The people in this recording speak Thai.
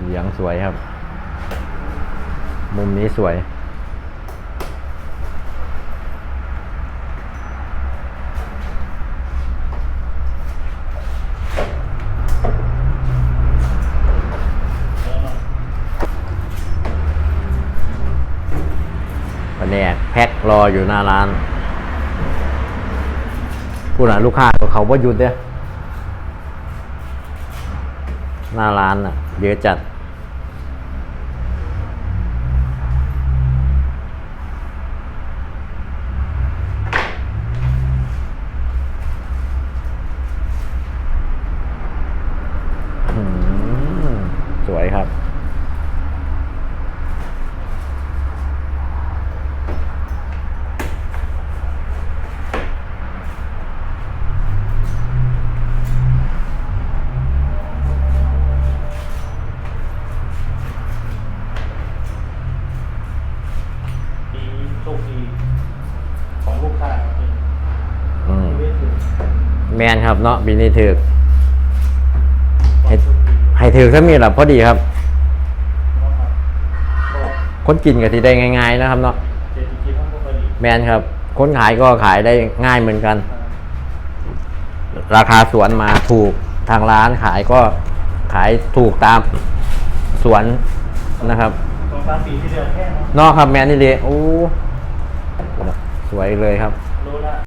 เหลืองสวยครับ มุมนี้สวยแผนกแพ็ครออยู่หน้าร้าน ผู้น่ะลูกค้าก็เขาว่าหยุดเด้อ หน้าร้านอะ เยอะจัด อืมสวยครับ ปีโชคดีของลูกค้าครับพี่ อืม ไม่ถึง แมนครับเนาะปีนี้ถือความโชคดีให้ถือถ้ามีหลับพอดีครับ คนกินก็ที่ได้ง่ายๆนะครับเนาะแมนครับ คนขายก็ขายได้ง่ายเหมือนกัน ราคาสวนมาถูกทางร้านขายก็ขายถูกตามสวนนะครับนอกครับแมนนี่เลยโอ้สวยเลยครับ